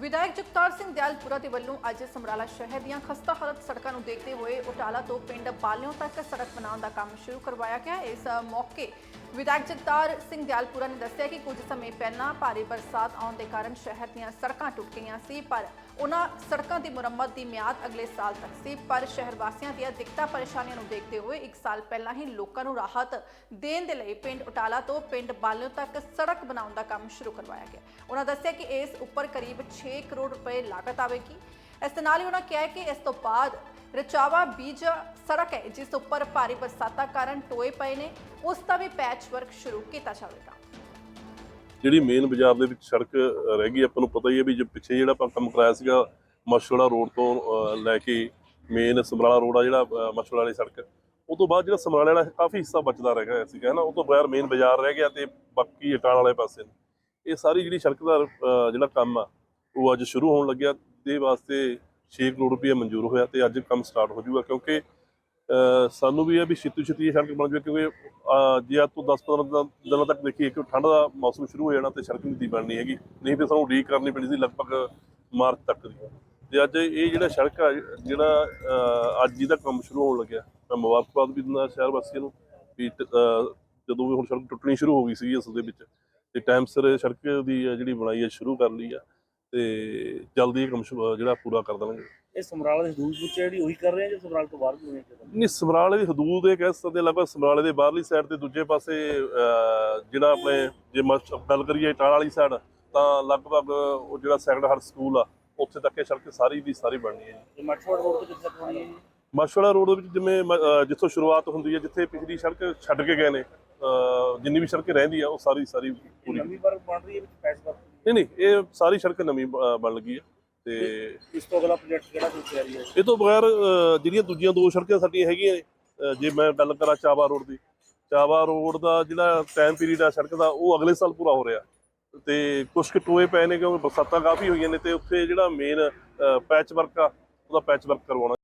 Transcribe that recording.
ਵਿਧਾਇਕ ਜਗਤਾਰ ਸਿੰਘ ਦਿਆਲਪੁਰਾ ਦੇ ਵੱਲੋਂ ਅੱਜ ਸਮਰਾਲਾ ਸ਼ਹਿਰ ਦੀਆਂ ਖਸਤਾ ਹਾਲਤ ਸੜਕਾਂ ਨੂੰ ਦੇਖਦੇ ਹੋਏ ਉਟਾਲਾ ਤੋਂ ਪਿੰਡ ਬਾਲਿਓ ਤੱਕ ਸੜਕ ਬਣਾਉਣ ਦਾ ਕੰਮ ਸ਼ੁਰੂ ਕਰਵਾਇਆ ਗਿਆ। ਇਸ ਮੌਕੇ ਵਿਧਾਇਕ ਜਗਤਾਰ ਸਿੰਘ ਦਿਆਲਪੁਰਾ ਨੇ ਦੱਸਿਆ ਕਿ ਕੁਝ ਸਮੇਂ ਪਹਿਲਾਂ ਭਾਰੀ ਬਰਸਾਤ ਆਉਣ ਦੇ ਕਾਰਨ ਸ਼ਹਿਰ ਦੀਆਂ ਸੜਕਾਂ ਟੁੱਟ ਗਈਆਂ ਸੀ, ਪਰ ਉਹਨਾਂ ਸੜਕਾਂ ਦੀ ਮੁਰੰਮਤ ਦੀ ਮਿਆਦ ਅਗਲੇ ਸਾਲ ਤੱਕ ਸੀ। ਪਰ ਸ਼ਹਿਰ ਵਾਸੀਆਂ ਦੀਆਂ ਦਿੱਕਤਾਂ ਪਰੇਸ਼ਾਨੀਆਂ ਨੂੰ ਦੇਖਦੇ ਹੋਏ 1 ਸਾਲ ਪਹਿਲਾਂ ਹੀ ਲੋਕਾਂ ਨੂੰ ਰਾਹਤ ਦੇਣ ਦੇ ਲਈ ਪਿੰਡ ਉਟਾਲਾ ਤੋਂ ਪਿੰਡ ਬਾਲਿਓ ਤੱਕ ਸੜਕ ਬਣਾਉਣ ਦਾ ਕੰਮ ਸ਼ੁਰੂ ਕਰਵਾਇਆ ਗਿਆ। ਉਹਨਾਂ ਦੱਸਿਆ ਕਿ ਇਸ ਉੱਪਰ ਕਰੀਬ 6 ਕਰੋੜ ਰੁਪਏ ਲਾਗਤ ਆਵੇਗੀ। ਇਸ ਦੇ ਨਾਲ ਹੀ ਉਹਨਾਂ ਕਿਹਾ ਕਿ ਇਸ ਤੋਂ ਬਾਅਦ ਰਚਾਵਾ ਬੀਜ ਸੜਕ ਹੈ ਜਿਸ ਉੱਪਰ ਭਾਰੀ ਬਰਸਾਤਾਂ ਕਾਰਨ ਟੋਏ ਪਏ ਨੇ। ਉਸ ਦਾ ਵੀ ਪੈਚ ਵਰਕ ਸ਼ੁਰੂ ਕੀਤਾ ਜਾਵੇਗਾ। ਜਿਹੜੀ ਮੇਨ ਬਾਜ਼ਾਰ ਦੇ ਵਿੱਚ ਸੜਕ ਰਹਿ ਗਈ ਆਪਾਂ ਨੂੰ ਪਤਾ ਹੀ ਹੈ ਵੀ ਜੇ ਪਿੱਛੇ ਜਿਹੜਾ ਆਪਾਂ ਕੰਮ ਕਰਾਇਆ ਸੀਗਾ ਮਸ਼ਵੜਾ ਰੋਡ ਤੋਂ ਲੈ ਕੇ ਮੇਨ ਸਮਰਾਲਾ ਰੋਡ ਆ ਜਿਹੜਾ ਅ, ਵਾਲੀ ਸੜਕ ਉਹ ਤੋਂ ਬਾਅਦ ਜਿਹੜਾ ਸਮਰਾਲੇ ਵਾਲਾ ਕਾਫੀ ਹਿੱਸਾ ਬਚਦਾ ਰਹਿ ਗਿਆ ਸੀਗਾ ਨਾ ਉਹ ਤੋਂ ਬਗੈਰ ਮੇਨ ਬਾਜ਼ਾਰ ਰਹਿ ਗਿਆ ਤੇ ਬਾਕੀ ਇਟਾਲ ਵਾਲੇ ਪਾਸੇ ਇਹ ਸਾਰੀ ਜਿਹੜੀ ਸੜਕ ਦਾ ਜਿਹੜਾ ਕੰਮ ਆ ਉਹ ਅੱਜ ਸ਼ੁਰੂ ਹੋਣ ਲੱਗਿਆ ਦੇ ਵਾਸਤੇ 6 ਕਰੋੜ ਰੁਪਏ ਮਨਜ਼ੂਰ ਹੋਇਆ ਤੇ ਅੱਜ ਕੰਮ ਸਟਾਰਟ ਹੋ ਜਾਊਗਾ ਕਿਉਂਕਿ ਸਾਨੂੰ ਵੀ ਇਹ ਵੀ ਛੇਤੀ ਛੇਤੀ ਇਹ ਸੜਕ ਬਣ ਜਾਵੇ ਕਿਉਂਕਿ ਜੇ ਅੱਜ ਤੋਂ 10-15 ਦਿਨਾਂ ਤੱਕ ਦੇਖੀਏ ਕਿ ਠੰਡ ਦਾ ਮੌਸਮ ਸ਼ੁਰੂ ਹੋ ਜਾਣਾ ਤੇ ਸੜਕ ਨਹੀਂ ਦੀ ਬਣਨੀ ਹੈਗੀ, ਨਹੀਂ ਤੇ ਸਾਨੂੰ ਉਡੀਕ ਕਰਨੀ ਪੈਣੀ ਸੀ ਲਗਭਗ ਮਾਰਚ ਤੱਕ ਦੀ। ਤੇ ਅੱਜ ਇਹ ਜਿਹੜਾ ਸੜਕ ਆ, ਜਿਹੜਾ ਅੱਜ ਹੀ ਦਾ ਕੰਮ ਸ਼ੁਰੂ ਹੋਣ ਲੱਗਿਆ ਮੈਂ ਮੁਬਾਰਕਬਾਦ ਵੀ ਦਿੰਦਾ ਸ਼ਹਿਰ ਵਾਸੀਆਂ ਨੂੰ ਵੀ ਟ- ਜਦੋਂ ਵੀ ਹੁਣ ਸੜਕ ਟੁੱਟਣੀ ਸ਼ੁਰੂ ਹੋ ਗਈ ਸੀ ਅਸਲ ਦੇ ਵਿੱਚ, ਤੇ ਟਾਈਮ ਸਿਰ ਸੜਕ ਦੀ ਆ ਜਿਹੜੀ ਬਣਾਈ ਹੈ ਸ਼ੁਰੂ ਕਰ ਲਈ ਆ। ਤੇ ਜਲਦੀ ਇਹ ਕੰਮ ਸ਼ੁ- ਜਿਹੜਾ ਪੂਰਾ ਕਰ ਦੇਣਗੇ। ਇਹ ਸਮਰਾਲਾ ਦੀ ਹਦੂਦ ਵਿੱਚ ਜਿਹੜੀ ਉਹੀ ਕਰ ਰਹੇ ਆ ਜੋ ਸਮਰਾਲਾ ਤੋਂ ਬਾਹਰ ਵੀ ਹੋਣੇ ਚਾਹੀਦੇ ਨਹੀਂ ਸਮਰਾਲੇ ਦੀ ਹਦੂਦ ਇਹ ਕਹਿ ਸਕਦੇ ਹਾਂ, ਲਗਭਗ ਸਮਰਾਲੇ ਦੇ ਬਾਹਰਲੀ ਸਾਈਡ ਤੇ ਦੂਜੇ ਪਾਸੇ ਅਹ, ਜਿਹੜਾ ਆਪਣੇ ਜੇ ਮਸ- ਗੱਲ ਕਰੀਏ ਟਾਲ ਵਾਲੀ ਸਾਈਡ ਤਾਂ ਲਗਭਗ ਉਹ ਜਿਹੜਾ ਸੈਕੰਡ ਹਾਰਟ ਸਕੂਲ ਆ ਉੱਥੇ ਤੱਕ ਇਹ ਸੜਕ ਸਾਰੀ ਦੀ ਸਾਰੀ ਬਣਨੀ ਹੈ ਜੀ। ਇਹ ਮਠਵਾੜ ਰੋਡ ਤੋਂ ਕਿੱਥੇ ਤੱਕ ਹੋਣੀ ਹੈ ਜੀ? ਮਸ਼ਵੜਾ ਰੋਡ ਦੇ ਵਿੱਚ ਜਿਵੇਂ ਮ- ਅਹ, ਜਿੱਥੋਂ ਸ਼ੁਰੂਆਤ ਹੁੰਦੀ ਹੈ ਜਿੱਥੇ ਪਿਛਲੀ ਸੜਕ ਛੱਡ ਕੇ ਗਏ ਨੇ ਅਹ, ਜਿੰਨੀ ਵੀ ਸੜਕ ਰਹਿੰਦੀ ਆ ਉਹ ਸਾਰੀ ਸਾਰੀ ਇਹ ਪੂਰੀ ਨਵੀਂ ਵਰਕ ਬਣ ਰਹੀ ਹੈ ਵਿੱਚ ਵਰਕ ਨਹੀਂ ਨਹੀਂ ਇਹ ਸਾਰੀ ਸੜਕ ਨਵੀਂ ਬ- ਬਣ ਲੱਗੀ ਆ ਤੇ ਇਸ ਤੋਂ ਅਗਲਾ ਪ੍ਰੋਜੈਕਟ ਕਿਹੜਾ ਕੋਈ ਤਿਆਰੀ ਹੈ? ਇਹ ਤੋਂ ਬਗੈਰ ਜਿਹੜੀਆਂ ਦੂਜੀਆਂ ਦੋ ਸੜਕਾਂ ਸਾਡੀਆਂ ਹੈਗੀਆਂ ਨੇ, ਜੇ ਮੈਂ ਗੱਲ ਕਰਾਂ ਚਾਵਾ ਰੋਡ ਦੀ ਚਾਵਾ ਰੋਡ ਦਾ ਜਿਹੜਾ ਟਾਈਮ ਪੀਰੀਅਡ ਆ ਸੜਕ ਦਾ ਉਹ ਅਗਲੇ ਸਾਲ ਪੂਰਾ ਹੋ ਰਿਹਾ। ਤੇ ਕੁਝ ਕੁ ਟੋਏ ਪਏ ਨੇ ਕਿਉਂਕਿ ਬਰਸਾਤਾਂ ਕਾਫੀ ਹੋਈਆਂ ਨੇ ਤੇ ਉੱਥੇ ਜਿਹੜਾ ਮੇਨ ਪੈਚ ਵਰਕ ਆ ਉਹਦਾ ਪੈਚ ਵਰਕ ਕਰਵਾਉਣਾ